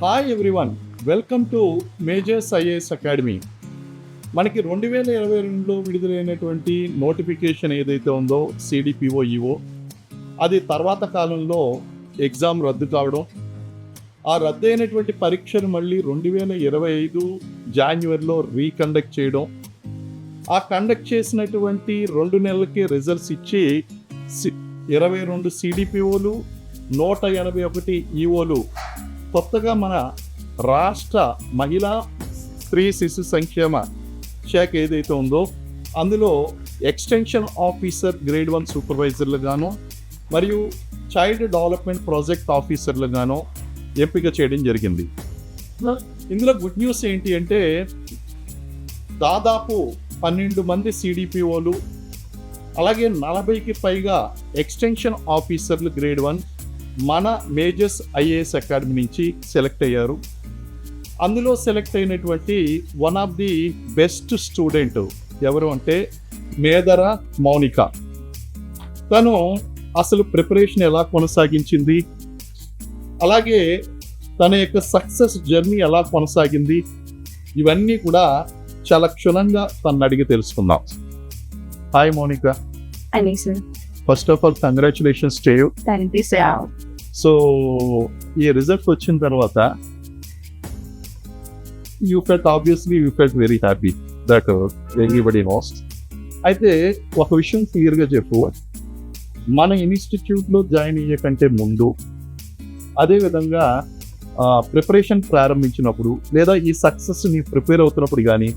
Hi everyone welcome to Majors IAS academy మనకి రెండు వేల ఇరవై రెండులో విడుదలైనటువంటి నోటిఫికేషన్ ఏదైతే ఉందో సిడిపిఓ ఈఓ అది తర్వాత కాలంలో ఎగ్జామ్ రద్దు కావడం ఆ రద్దు అయినటువంటి పరీక్షను మళ్ళీ రెండు వేల ఇరవై ఐదు జాన్యువరిలో రీకండక్ట్ చేయడం ఆ కండక్ట్ చేసినటువంటి రెండు నెలలకి రిజల్ట్స్ ఇచ్చి సి- ఇరవై రెండు సిడిపిఓలు నూట ఎనభై ఒకటి ఈఓలు కొత్తగా మన రాష్ట్ర మహిళా స్త్రీ శిశు సంక్షేమ శాఖ ఏదైతే ఉందో అందులో ఎక్స్టెన్షన్ ఆఫీసర్ గ్రేడ్ వన్ సూపర్వైజర్లుగాను మరియు చైల్డ్ డెవలప్మెంట్ ప్రాజెక్ట్ ఆఫీసర్లుగాను ఎంపిక చేయడం జరిగింది. ఇందులో గుడ్ న్యూస్ ఏంటి అంటే దాదాపు పన్నెండు మంది సిడిపిఓలు అలాగే నలభైకి పైగా ఎక్స్టెన్షన్ ఆఫీసర్లు గ్రేడ్ వన్ మన మేజర్స్ ఐఏఎస్ అకాడమీ నుంచి సెలెక్ట్ అయ్యారు. అందులో సెలెక్ట్ అయినటువంటి one of the best student ఎవరు అంటే మేదర మౌనిక. తను అసలు ప్రిపరేషన్ ఎలా కొనసాగించింది? అలాగే తన యొక్క సక్సెస్ జర్నీ ఎలా కొనసాగింది? ఇవన్నీ కూడా చాలా క్షుణ్ణంగా తను అడిగి తెలుసుకుందాం. Hi Mounika. First of all congratulations to you so ఈ రిజల్ట్ వచ్చిన తర్వాత you felt obviously you felt very happy that everybody knows అయితే ఒక విషయం క్లియర్గా చెప్పు. మన ఇన్స్టిట్యూట్లో జాయిన్ అయ్యే కంటే ముందు అదేవిధంగా ప్రిపరేషన్ ప్రారంభించినప్పుడు లేదా ఈ సక్సెస్ నీ ప్రిపేర్ అవుతున్నప్పుడు కానీ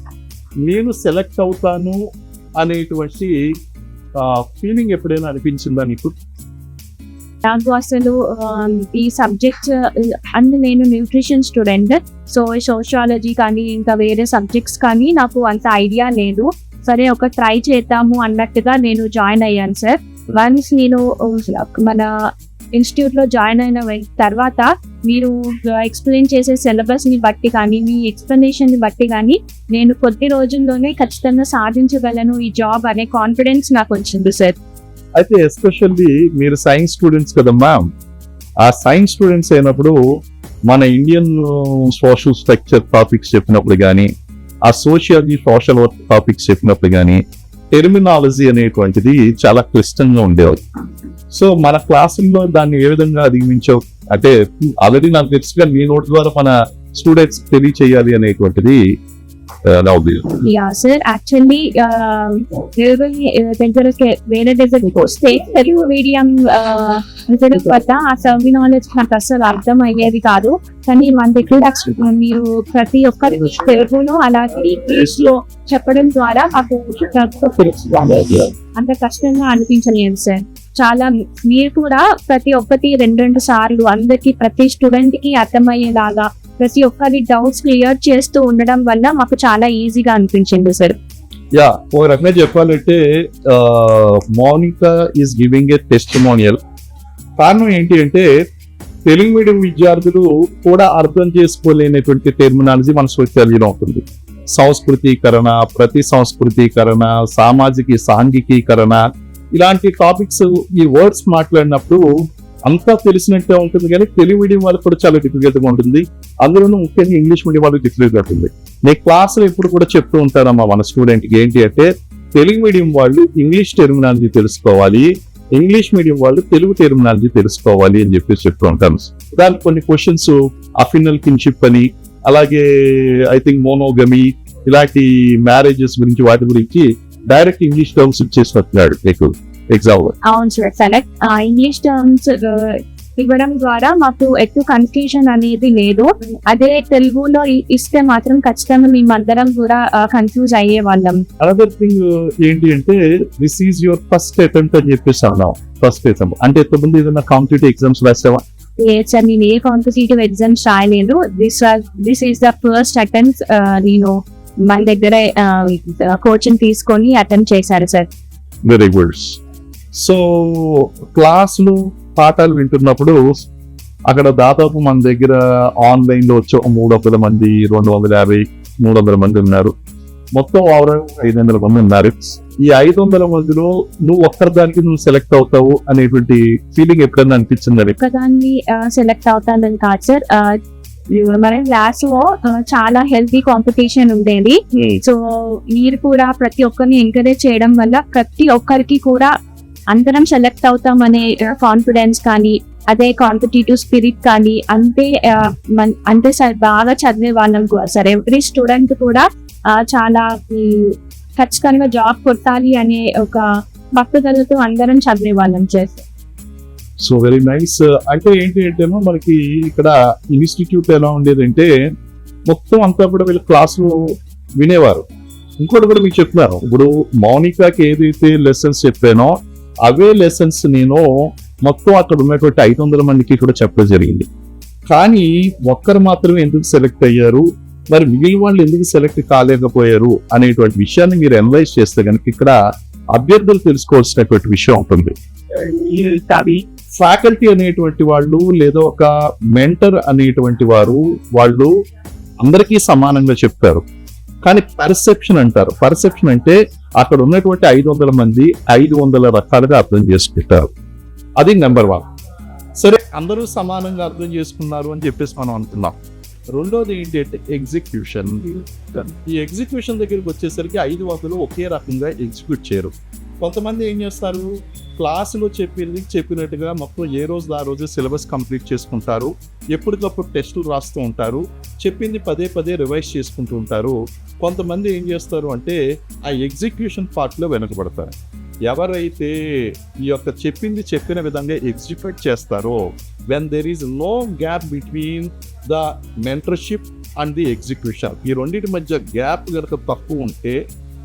నేను సెలెక్ట్ అవుతాను అనేటువంటి ఫీలింగ్ ఎప్పుడైనా అనిపించిందా నీకు? నాకు అసలు ఈ సబ్జెక్ట్ అండ్ నేను న్యూట్రిషన్ స్టూడెంట్ సో సోషియాలజీ కానీ ఇంకా వేరే సబ్జెక్ట్స్ కానీ నాకు అంత ఐడియా లేదు. సరే ఒక ట్రై చేద్దాము అన్నట్టుగా నేను జాయిన్ అయ్యాను సార్ వన్స్ నేను మన ఇన్స్టిట్యూట్లో జాయిన్ అయిన తర్వాత మీరు ఎక్స్ప్లెయిన్ చేసే సిలబస్ని బట్టి కానీ మీ ఎక్స్ప్లెనేషన్ని బట్టి కానీ నేను కొద్ది రోజుల్లోనే ఖచ్చితంగా సాధించగలను ఈ జాబ్ అనే కాన్ఫిడెన్స్ నాకు వచ్చింది సార్ అయితే ఎస్పెషల్లీ మీరు సైన్స్ స్టూడెంట్స్ కదమ్మా. ఆ సైన్స్ స్టూడెంట్స్ అయినప్పుడు మన ఇండియన్ సోషల్ స్ట్రక్చర్ టాపిక్స్ చెప్పినప్పుడు కానీ ఆ సోషియాలజీ సోషల్ వర్క్ టాపిక్స్ చెప్పినప్పుడు కానీ టెర్మినాలజీ అనేటువంటిది చాలా క్లిష్టంగా ఉండేది సో మన క్లాసుల్లో దాన్ని ఏ విధంగా అధిగమించావు? అంటే ఆల్రెడీ నాకు తెలుసుగా మీ నోట్ ద్వారా మన స్టూడెంట్స్ తెలియచేయాలి అనేటువంటిది ఆ, నా యా సార్ యాక్చువల్లీ దగ్గరకి వేరే దగ్గరికి వస్తే తెలుగు మీడియం వద్ద ఆ సర్వీ నాలెడ్జ్ నాకు అసలు అర్థం అయ్యేది కాదు. కానీ మన దగ్గర మీరు ప్రతి ఒక్కరి తెలుగులో అలాగే ఇంగ్లీష్లో చెప్పడం ద్వారా మాకు అంత కష్టంగా అనిపించలేదు సార్ చాలా మీరు కూడా ప్రతి ఒక్కటి రెండు రెండు సార్లు అందరికి ప్రతి స్టూడెంట్కి అర్థమయ్యేలాగా ప్రతి ఒక్కరి డౌట్స్ క్లియర్ చేస్తూ ఉండడం వల్ల మాకు చాలా ఈజీగా అనిపించింది సార్ యా ఒక రకంగా చెప్పాలంటే Mounika is giving a testimonial కారణం ఏంటి అంటే తెలుగు మీడియం విద్యార్థులు కూడా అర్థం చేసుకోలేనటువంటి టెర్మినాలజీ మన సోషాలజీలో ఉంటుంది. సంస్కృతీకరణ ప్రతి సంస్కృతీకరణ సామాజిక సాంఘికీకరణ ఇలాంటి టాపిక్స్ ఈ వర్డ్స్ మాట్లాడినప్పుడు అంతా తెలిసినట్టే ఉంటుంది కానీ తెలుగు మీడియం వాళ్ళకి కూడా చాలా difficult గా ఉంటుంది. అందులోనూ ముఖ్యంగా ఇంగ్లీష్ మీడియం వాళ్ళకి డిఫికల్ట్గా ఉంటుంది. నేను క్లాసులో ఎప్పుడు కూడా చెప్తూ ఉంటానమ్మా మన స్టూడెంట్కి ఏంటి అంటే తెలుగు మీడియం వాళ్ళు ఇంగ్లీష్ టెర్మినాలజీ తెలుసుకోవాలి. ఇంగ్లీష్ మీడియం వాళ్ళు తెలుగు టెర్మినాలజీ తెలుసుకోవాలి అని చెప్పి చెప్తూ ఉంటాను. దానికి కొన్ని క్వశ్చన్స్ అఫినల్ కిన్షిప్ అని అలాగే ఐ థింక్ మోనోగమి ఇలాంటి మ్యారేజెస్ గురించి వాటి గురించి డైరెక్ట్ ఇంగ్లీష్ టర్మ్స్ ఇచ్చేస్తున్నాడు మీకు. ఎగ్జామ్ అవును సార్ సెలెక్ట్ ఇంగ్లీష్ టర్మ్స్ ఇవ్వడం ద్వారా మాకు ఎక్కువ కన్ఫ్యూజన్ అనేది లేదు. అదే తెలుగులో ఇస్తే మాత్రం ఖచ్చితంగా మేమందరం కూడా కన్ఫ్యూజ్ అయ్యే వాళ్ళం. అనదర్ థింగ్ ఏంటి అంటే this is your first attempt అని చెప్పేసి అన్నాం. ఫస్ట్ అటెంప్ట్ అంటే ఇంతకుముందు ఏదైనా కాంపిటేటివ్ ఎగ్జామ్స్ రాసావా? లేదు సార్ నేను ఏ కాంపిటేటివ్ ఎగ్జామ్స్ రాయలేదు. This this is the first attempt నేను మన దగ్గర కోచింగ్ తీసుకొని అటెంప్ట్ చేశారు సార్. వెరీ గుడ్ సో క్లాసులు పాఠాలు వింటున్నప్పుడు అక్కడ దాదాపు మన దగ్గర ఆన్లైన్లో వచ్చి మూడు వందల మంది రెండు వందల యాభై మూడు వందల మంది ఉన్నారు. మొత్తం ఓవరాల్ ఐదు వందల మంది ఉన్నారు. ఈ ఐదు వందల మందిలో నువ్వు ఒక్కరిదానికి నువ్వు సెలెక్ట్ అవుతావు అనేటువంటి ఫీలింగ్ ఎప్పుడైనా అనిపించింది ఒకదాన్ని సెలెక్ట్ అవుతానని కాదు సార్. మన క్లాస్లో చాలా హెల్తీ కాంపిటీషన్ ఉండేది. సో మీరు కూడా ప్రతి ఒక్కరిని ఎంకరేజ్ చేయడం వల్ల ప్రతి ఒక్కరికి కూడా అందరం సెలెక్ట్ అవుతామనే కాన్ఫిడెన్స్ కానీ అదే కాంపిటేటివ్ స్పిరిట్ కానీ అంతే మన్- అంతే సార్ బాగా చదివే వాళ్ళం కూడా. సార్ ఎవ్రీ స్టూడెంట్ కూడా చాలా ఖచ్చితంగా జాబ్ కొట్టాలి అనే ఒక పట్టుదలతో అందరం చదివే వాళ్ళం సార్. సో వెరీ నైస్ అంటే ఏంటి అంటేనో మనకి ఇక్కడ ఇన్స్టిట్యూట్ ఎలా ఉండేదంటే మొత్తం అంతా కూడా వీళ్ళు క్లాసులు వినేవారు. ఇంకోటి కూడా మీకు చెప్తున్నాను. ఇప్పుడు మౌనికాకి ఏదైతే లెసన్స్ చెప్పానో అవే లెసన్స్ నేను మొత్తం అక్కడ ఉన్నటువంటి ఐదు వందల మందికి కూడా చెప్పడం జరిగింది. కానీ ఒక్కరు మాత్రమే ఎందుకు సెలెక్ట్ అయ్యారు? మరి మిగిలిన వాళ్ళు ఎందుకు సెలెక్ట్ కాలేకపోయారు? అనేటువంటి విషయాన్ని మీరు అనలైజ్ చేస్తే కనుక ఇక్కడ అభ్యర్థులు తెలుసుకోవాల్సినటువంటి విషయం ఉంటుంది. ఫ్యాకల్టీ అనేటువంటి వాళ్ళు లేదా ఒక మెంటర్ అనేటువంటి వారు వాళ్ళు అందరికీ సమానంగా చెప్తారు కానీ పర్సెప్షన్ అంటారు. పర్సెప్షన్ అంటే అక్కడ ఉన్నటువంటి ఐదు వందల మంది ఐదు వందల రకాలుగా అర్థం చేసుకుంటారు. అది నెంబర్ వన్. సరే అందరూ సమానంగా అర్థం చేసుకున్నారు అని చెప్పేసి మనం అనుకున్నాం రెండోది ఏంటి అంటే ఎగ్జిక్యూషన్. ఈ ఎగ్జిక్యూషన్ దగ్గరికి వచ్చేసరికి ఐదు వందలు ఒకే రకంగా ఎగ్జిక్యూట్ చేయరు. కొంతమంది ఏం చేస్తారు? క్లాసులో చెప్పింది చెప్పినట్టుగా మొత్తం ఏ రోజు ఆ రోజు సిలబస్ కంప్లీట్ చేసుకుంటారు. ఎప్పటికప్పుడు టెస్టులు రాస్తూ ఉంటారు. చెప్పింది పదే పదే రివైజ్ చేసుకుంటూ ఉంటారు. కొంతమంది ఏం చేస్తారు అంటే ఆ ఎగ్జిక్యూషన్ పార్ట్లో వెనకబడతారు. ఎవరైతే ఈ యొక్క చెప్పింది చెప్పిన విధంగా ఎగ్జిక్యూట్ చేస్తారో when there is no gap between the mentorship and the execution ఈ రెండింటి మధ్య గ్యాప్ కనుక తక్కువ ఉంటే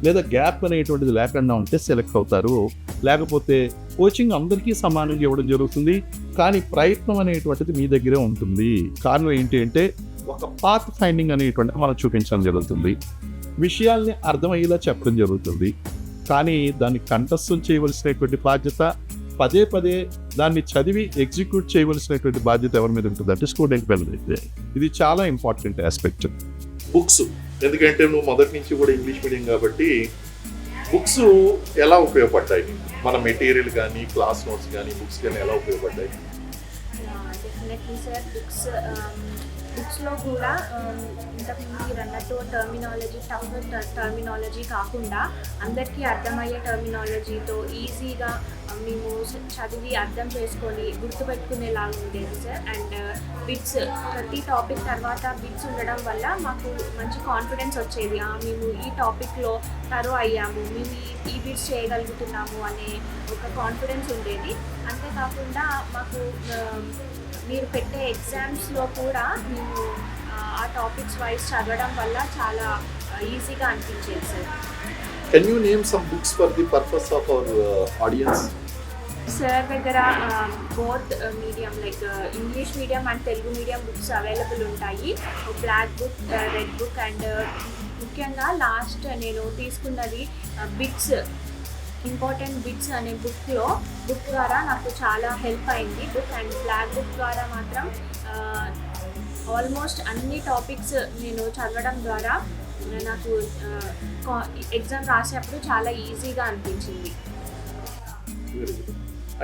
లేదా గ్యాప్ అనేటువంటిది లేకుండా ఉంటే సెలెక్ట్ అవుతారు. లేకపోతే కోచింగ్ అందరికీ సమానంగా ఇవ్వడం జరుగుతుంది. కానీ ప్రయత్నం అనేటువంటిది మీ దగ్గరే ఉంటుంది. కారణం ఏంటి అంటే ఒక పాత్ ఫైండింగ్ అనేటువంటిది మనం చూపించడం జరుగుతుంది. విషయాల్ని అర్థమయ్యేలా చెప్పడం జరుగుతుంది. కానీ దాన్ని కంఠస్థం చేయవలసినటువంటి బాధ్యత పదే పదే దాన్ని చదివి ఎగ్జిక్యూట్ చేయవలసినటువంటి బాధ్యత ఎవరి మీద ఉంటుంది అంటే స్టూడెంట్ మీద ఇది చాలా ఇంపార్టెంట్ ఆస్పెక్ట్ బుక్స్ ఎందుకంటే నువ్వు మొదటి నుంచి కూడా ఇంగ్లీష్ మీడియం కాబట్టి బుక్స్ ఎలా ఉపయోగపడ్డాయి? మన మెటీరియల్ కానీ క్లాస్ నోట్స్ కానీ బుక్స్ కానీ ఎలా ఉపయోగపడ్డాయి? డెఫినెట్లీ సార్ బుక్స్ బుక్స్లో కూడా um, ఇంతకుముందు మీరు అన్నట్టు టర్మినాలజీ టఫ్ టర్మినాలజీ కాకుండా అందరికీ అర్థమయ్యే టర్మినాలజీతో ఈజీగా మేము చదివి అర్థం చేసుకొని గుర్తుపెట్టుకునేలాగా ఉండేది సార్. అండ్ uh, బిట్స్ ప్రతి టాపిక్ తర్వాత బిట్స్ ఉండడం వల్ల మాకు మంచి కాన్ఫిడెన్స్ వచ్చేది. మేము ఈ టాపిక్లో తరో అయ్యాము. మేము ఈ బిట్స్ చేయగలుగుతున్నాము అనే ఒక కాన్ఫిడెన్స్ ఉండేది. అంతేకాకుండా మాకు um, మీరు పెట్టే ఎగ్జామ్స్లో కూడా మేము uh, ఆ, ఆ టాపిక్స్ వైజ్ చదవడం వల్ల చాలా uh, ఈజీగా అనిపించేది sir. Can you name some books for the purpose of our audience sir దగ్గర both medium like English medium and Telugu medium books available ఉంటాయి. Black book red book and ముఖ్యంగా last నేను తీసుకున్నది బిట్స్ ఇంపార్టెంట్ బిట్స్ అనే బుక్లో book ద్వారా నాకు చాలా హెల్ప్ అయింది. బుక్ అండ్ బ్లాక్ బుక్ ద్వారా మాత్రం uh, ఆల్మోస్ట్ అన్ని టాపిక్స్ నేను చదవడం ద్వారా నాకు ఎగ్జామ్ రాసేటప్పుడు చాలా ఈజీగా అనిపించింది.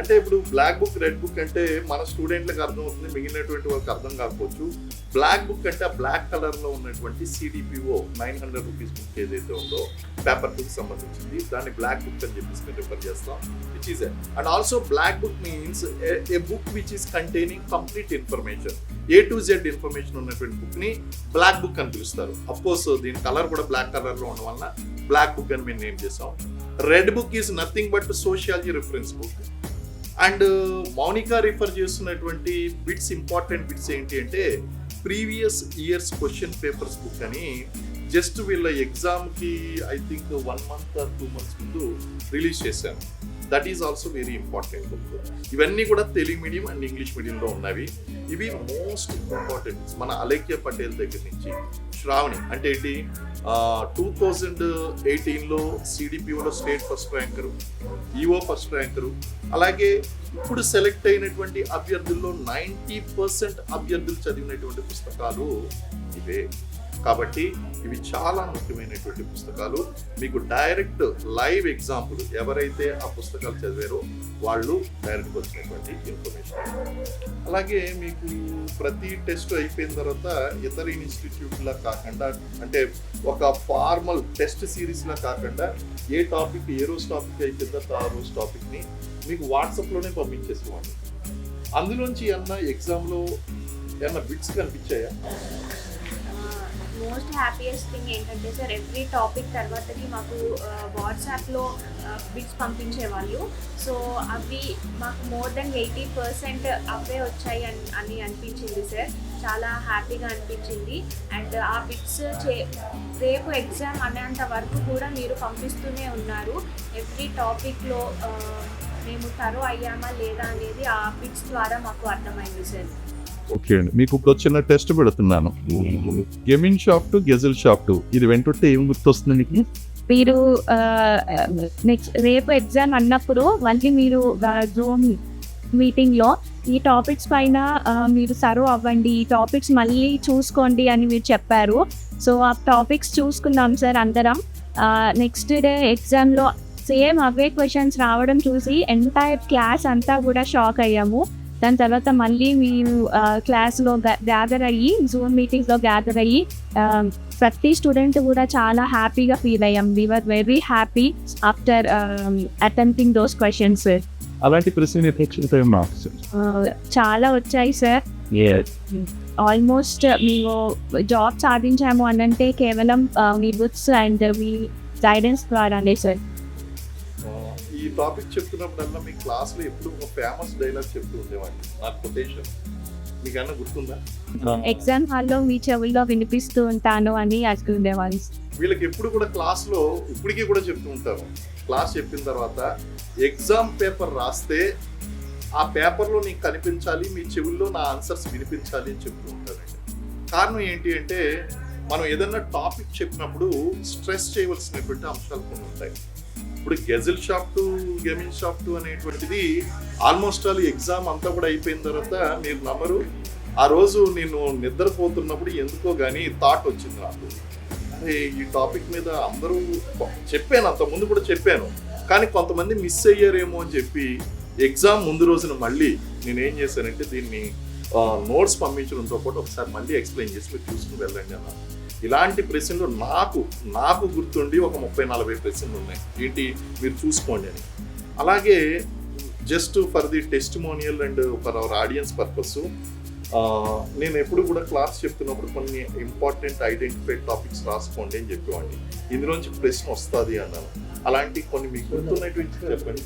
అంటే ఇప్పుడు బ్లాక్ బుక్ రెడ్ బుక్ అంటే మన స్టూడెంట్లకు అర్థం అవుతుంది మిగిలినటువంటి వాళ్ళకి అర్థం కాకపోవచ్చు. బ్లాక్ బుక్ అంటే ఆ బ్లాక్ కలర్లో ఉన్నటువంటి CDPO nine hundred rupees book ఏదైతే ఉందో పేపర్ బుక్ సంబంధించింది. దాన్ని బ్లాక్ బుక్ అని చెప్పేసి మేము రిఫర్ చేస్తాం. Which is and also black book means a book which is containing complete information A to Z information ఉన్నటువంటి బుక్ని బ్లాక్ బుక్ అని పిలుస్తారు. అఫ్ కోర్స్ దీని కలర్ కూడా బ్లాక్ కలర్లో ఉండడం వలన బ్లాక్ బుక్ అని మేము నేమ్ చేసాం red book is nothing but sociology reference book and Mounika refer చేస్తున్నటువంటి బిట్స్ ఇంపార్టెంట్ బిట్స్ ఏంటి అంటే previous years question papers book అని జస్ట్ వీళ్ళ ఎగ్జామ్కి I think one month or two months ముందు రిలీజ్ చేశాను that is also very important book ఇవన్నీ కూడా తెలుగు మీడియం అండ్ ఇంగ్లీష్ మీడియంలో ఉన్నవి. ఇవి మోస్ట్ ఇంపార్టెంట్ మన అలేఖ్య పటేల్ దగ్గర నుంచి శ్రావణి అంటే ఏంటి? టూ థౌజండ్ ఎయిటీన్లో సిడిపిఓలో state first ranker EO first ranker అలాగే ఇప్పుడు సెలెక్ట్ అయినటువంటి అభ్యర్థుల్లో నైంటీ పర్సెంట్ అభ్యర్థులు చదివినటువంటి పుస్తకాలు ఇవే. కాబట్టి ఇవి చాలా ముఖ్యమైనటువంటి పుస్తకాలు. మీకు డైరెక్ట్ లైవ్ ఎగ్జాంపుల్ ఎవరైతే ఆ పుస్తకాలు చదివారో వాళ్ళు డైరెక్ట్ వచ్చినటువంటి ఇన్ఫర్మేషన్ అలాగే మీకు ప్రతి టెస్ట్ అయిపోయిన తర్వాత ఇతర ఇన్స్టిట్యూట్లా కాకుండా అంటే ఒక ఫార్మల్ టెస్ట్ సిరీస్లా కాకుండా ఏ టాపిక్ ఏ రోజు టాపిక్ అయిపోయిందో ఆ రోజు టాపిక్ని మీకు వాట్సాప్లోనే పంపించేసేవాడు అందులోంచి ఏమన్నా ఎగ్జామ్లో ఏమన్నా బిట్స్ కనిపించాయా? మోస్ట్ హ్యాపీయెస్ట్ థింగ్ ఏంటంటే సార్ ఎవ్రీ టాపిక్ తర్వాతకి మాకు వాట్సాప్లో బిట్స్ పంపించేవాళ్ళు. సో అవి మాకు మోర్ దెన్ ఎయిటీ పర్సెంట్ అవే వచ్చాయి అని అని అనిపించింది సార్. చాలా హ్యాపీగా అనిపించింది. అండ్ ఆ బిట్స్ చే రేపు ఎగ్జామ్ అనేంత వరకు కూడా మీరు పంపిస్తూనే ఉన్నారు. ఎవ్రీ టాపిక్లో మేము తరో అయ్యామా లేదా అనేది ఆ బిట్స్ ద్వారా మాకు అర్థమైంది సార్. ఓకే అండి. మీకు ఇప్పుడు వచ్చిన టెస్ట్ పెడుతున్నాను. గెమిన్ షాప్ టు గెజిల్ షాప్ టు. ఇది వెంటుంటే ఏం గుర్తొస్తుంది నీకు? మీరు నెక్స్ట్ రేపు ఎగ్జామ్ అన్నప్పుడు మళ్ళీ మీరు జూమ్ మీటింగ్లో ఈ టాపిక్స్ పైన మీరు సర్వ్ అవ్వండి. ఈ టాపిక్స్ మళ్ళీ చూసుకోండి అని మీరు చెప్పారు. సో ఆ టాపిక్స్ చూసుకున్నాం సార్ అందరం. నెక్స్ట్ డే ఎగ్జామ్లో సేమ్ అవే క్వశ్చన్స్ రావడం చూసి ఎంటైర్ క్లాస్ అంతా కూడా షాక్ అయ్యాము. దాని తర్వాత మళ్ళీ మీరు క్లాస్లో గ్యాదర్ అయ్యి జూమ్ మీటింగ్స్లో గ్యాదర్ అయ్యి ప్రతి స్టూడెంట్ కూడా చాలా హ్యాపీగా ఫీల్ అయ్యాం. We are very happy after attempting those questions అలాంటి ప్రశ్న చాలా వచ్చాయి సార్. ఆల్మోస్ట్ మేము జాబ్ సాధించాము అని అంటే కేవలం మీ బుక్స్ అండ్ మీ గైడెన్స్ ద్వారానే సార్. ఈ టాపిక్ చెప్తున్నప్పుడల్లా మీ క్లాస్లో ఎప్పుడు ఒక ఫేమస్ డైలాగ్ చెప్తూ ఉండేవాడిని నాకు కొటేషన్ మీకు అన్న గుర్తుందా ఎగ్జామ్ హాల్లో మీ చెవుల్లో వినిపిస్తూ ఉంటాను అని అనుకునేవాళ్ళు. వీళ్ళకి ఎప్పుడు కూడా క్లాస్లో ఇప్పటికీ కూడా చెప్తూ ఉంటారు క్లాస్ చెప్పిన తర్వాత ఎగ్జామ్ పేపర్ రాస్తే ఆ పేపర్లో నీకు కనిపించాలి మీ చెవుల్లో నా ఆన్సర్స్ వినిపించాలి అని చెప్తూ ఉంటారండి. కారణం ఏంటి అంటే మనం ఏదైనా టాపిక్ చెప్పినప్పుడు స్ట్రెస్ చేయవలసినటువంటి అంశాలు కొన్ని ఉంటాయి. ఇప్పుడు గెజిల్ shop two gaming shop two అనేటువంటిది ఆల్మోస్ట్ ఆల్ ఎగ్జామ్ అంతా కూడా అయిపోయిన తర్వాత మీరు నమ్మరు. ఆ రోజు నేను నిద్రపోతున్నప్పుడు ఎందుకో కానీ థాట్ వచ్చింది నాకు. అరే ఈ టాపిక్ మీద అందరూ చెప్పాను అంత ముందు కూడా చెప్పాను. కానీ కొంతమంది మిస్ అయ్యారేమో అని చెప్పి ఎగ్జామ్ ముందు రోజున మళ్ళీ నేను ఏం చేశానంటే దీన్ని నోట్స్ పంపించడంతో పాటు ఒకసారి మళ్ళీ ఎక్స్ప్లెయిన్ చేసి మీరు చూసుకుని వెళ్ళండి అన్న ఇలాంటి ప్రశ్నలు నాకు నాకు గుర్తుండి ఒక ముప్పై నలభై ప్రశ్నలు ఉన్నాయి. ఏంటి? మీరు చూసుకోండి అని. అలాగే just for the testimonial and for our audience purpose నేను ఎప్పుడు కూడా క్లాస్ చెప్తున్నప్పుడు కొన్ని ఇంపార్టెంట్ ఐడెంటిఫైడ్ టాపిక్స్ రాసుకోండి అని చెప్పేవాడిని. ఇందులోంచి ప్రశ్న వస్తుంది అన్నాను. అలాంటి కొన్ని మీకు గుర్తున్నటువంటి చెప్పండి.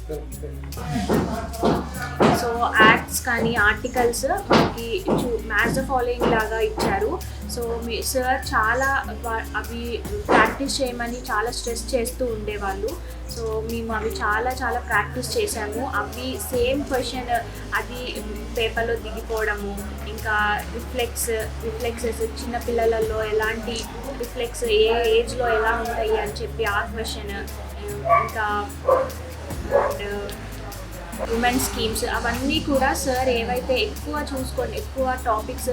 సో యాక్ట్స్ కానీ ఆర్టికల్స్ మనకి మ్యాచ్ ద ఫాలోయింగ్ లాగా ఇచ్చారు. సో మీ సార్ చాలా వా- అవి ప్రాక్టీస్ చేయమని చాలా స్ట్రెస్ చేస్తూ ఉండేవాళ్ళు. సో మేము అవి చాలా చాలా ప్రాక్టీస్ చేశాము. అవి సేమ్ క్వశ్చన్ అది పేపర్లో దిగిపోవడము ఇంకా రిఫ్లెక్స్ రిఫ్లెక్సెస్ చిన్న పిల్లలలో ఎలాంటి రిఫ్లెక్స్ ఏ ఏజ్లో ఎలా ఉంటాయి అని చెప్పి ఆ క్వశ్చన్ ఇంకా అండ్ ఉమెన్ స్కీమ్స్ అవన్నీ కూడా సార్ ఏవైతే ఎక్కువ చూసుకోండి ఎక్కువ టాపిక్స్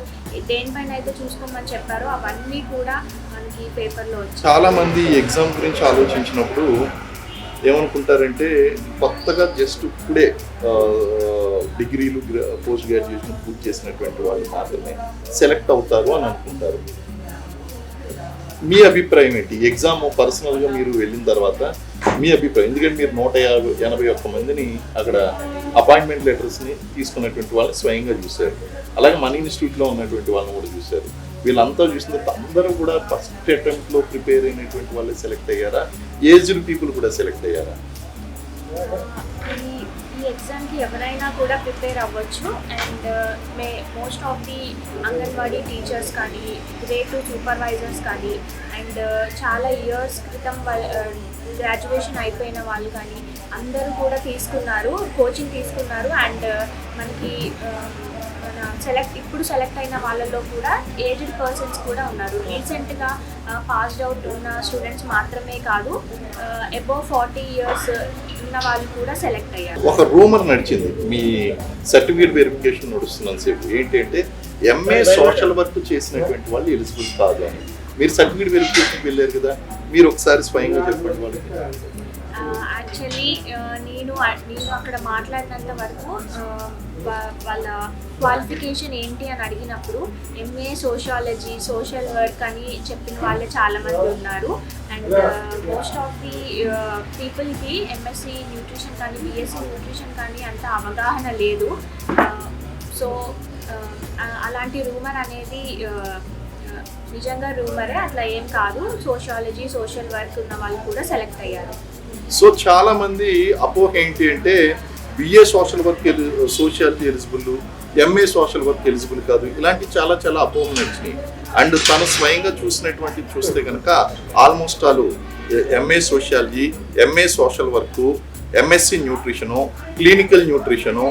దేనిపైన అయితే చూసుకోమని చెప్పారో అవన్నీ కూడా మనకి పేపర్లో వచ్చాయి. చాలా మంది ఎగ్జామ్ గురించి ఆలోచించినప్పుడు ఏమనుకుంటారంటే కొత్తగా జస్ట్ ఇప్పుడే డిగ్రీలు పోస్ట్ గ్రాడ్యుయేషన్ పూర్తి చేసినటువంటి వాళ్ళు మాత్రమే సెలెక్ట్ అవుతారు అని అనుకుంటారు. మీ అభిప్రాయం ఏంటి? ఎగ్జామ్ పర్సనల్గా మీరు వెళ్ళిన తర్వాత మీ అభిప్రాయం. ఎందుకంటే మీరు నూట యాభై ఎనభై ఒక్క మందిని అక్కడ అపాయింట్మెంట్ లెటర్స్ని తీసుకున్నటువంటి వాళ్ళని స్వయంగా చూశారు. అలాగే మన ఇన్స్టిట్యూట్లో ఉన్నటువంటి వాళ్ళని కూడా చూశారు. వీళ్ళంతా చూసిన తర్వాత అందరూ కూడా ఫస్ట్ అటెంప్ట్లో ప్రిపేర్ అయినటువంటి వాళ్ళే సెలెక్ట్ అయ్యారా? ఏజ్డ్ పీపుల్ కూడా సెలెక్ట్ అయ్యారా? ఎగ్జామ్కి ఎవరైనా కూడా ప్రిపేర్ అవ్వచ్చు. And uh, may most of the Anganwadi teachers కానీ గ్రేడ్ టూ సూపర్వైజర్స్ కానీ అండ్ uh, చాలా ఇయర్స్ క్రితం గ్రాడ్యుయేషన్ uh, అయిపోయిన వాళ్ళు కానీ అందరూ కూడా తీసుకున్నారు కోచింగ్ తీసుకున్నారు. అండ్ మనకి um, మన సెలెక్ట్ ఇప్పుడు సెలెక్ట్ అయిన వాళ్ళలో కూడా ఏజ్డ్ పర్సన్స్ కూడా ఉన్నారు. రీసెంట్గా పాస్డ్ అవుట్ ఉన్న స్టూడెంట్స్ మాత్రమే కాదు అబౌవ్ ఫార్టీ ఇయర్స్ ఉన్న వాళ్ళు కూడా సెలెక్ట్ అయ్యారు. ఒక రూమర్ నడిచింది. మీ సర్టిఫికేట్ వెరిఫికేషన్ నడుస్తున్నాను సేపు. ఏంటంటే ఎంఏ సోషల్ వర్క్ చేసినటువంటి వాళ్ళు ఎలిజిబుల్ కాదు అని. మీరు సర్టిఫికేట్ వెరిఫికేషన్ వెళ్ళారు కదా మీరు ఒకసారి స్వయంగా చెప్పండి వాళ్ళకి. యాక్చువల్లీ నేను నేను అక్కడ మాట్లాడినంత వరకు వా- వాళ్ళ క్వాలిఫికేషన్ ఏంటి అని అడిగినప్పుడు ఎంఏ సోషాలజీ సోషల్ వర్క్ అని చెప్పిన వాళ్ళే చాలామంది ఉన్నారు. అండ్ మోస్ట్ ఆఫ్ ది పీపుల్కి ఎంఎస్సి న్యూట్రిషన్ కానీ బిఎస్సి న్యూట్రిషన్ కానీ అంత అవగాహన లేదు. Uh, సో uh, అలాంటి రూమర్ అనేది uh, నిజంగా రూమరే అట్లా ఏం కాదు. సోషాలజీ సోషల్ వర్క్ ఉన్న వాళ్ళు కూడా సెలెక్ట్ అయ్యారు. సో చాలా మంది అపోహ ఏంటి అంటే BA social work sociality eligible MA social work eligible కాదు. ఇలాంటి చాలా చాలా అపోహలు నచ్చినాయి అండ్ తను స్వయంగా చూసినటువంటి చూస్తే కనుక almost all MA sociology MA social work MSc nutrition clinical nutrition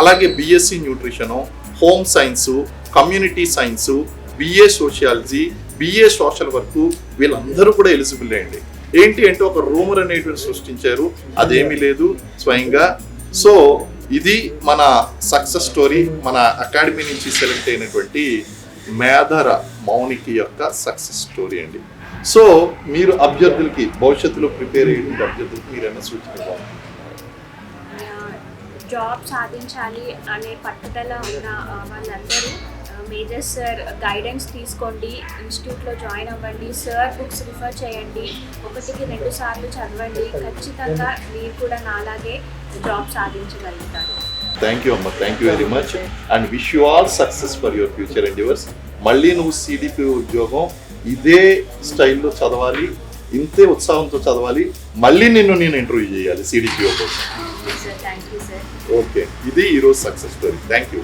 అలాగే BSc nutrition home science community science BA sociology BA social work వీళ్ళందరూ కూడా ఎలిజిబుల్ అండి. ఏంటి అంటే ఒక రూమర్ అనేటువంటి సృష్టించారు. అదేమీ లేదు. స్వయంగా సో ఇది మన సక్సెస్ స్టోరీ మన అకాడమీ నుంచి సెలెక్ట్ అయినటువంటి మేధర మౌనికి యొక్క సక్సెస్ స్టోరీ అండి. సో మీరు అభ్యర్థులకి భవిష్యత్తులో ప్రిపేర్ అయ్యేటువంటి అభ్యర్థులకి మీరు ఏమైనా సూచన జాబ్ సాధించాలి అనే పట్టుదల ఉన్న వాళ్ళందరూ మేజర్ సార్ గైడెన్స్ తీసుకోండి ఇన్స్టిట్యూట్లో జాయిన్ అవ్వండి సార్ బుక్స్ రిఫర్ చేయండి ఒకటికి రెండు సార్లు చదవండి ఖచ్చితంగా మీరు కూడా నాలాగే జాబ్ సాధించగలుగుతారు. థ్యాంక్ యూ అమ్మ. Thank you very much and wish you all success for your future endeavours మళ్ళీ నువ్వు సిడిపి ఉద్యోగం ఇదే స్టైల్లో చదవాలి ఇంతే ఉత్సాహంతో చదవాలి. మళ్ళీ నిన్ను నేను ఇంటర్వ్యూ చేయాలి సిడిపిఓ కోసం. ఓకే ఇది ఈరోజు సక్సెస్ స్టోరీ థ్యాంక్ యూ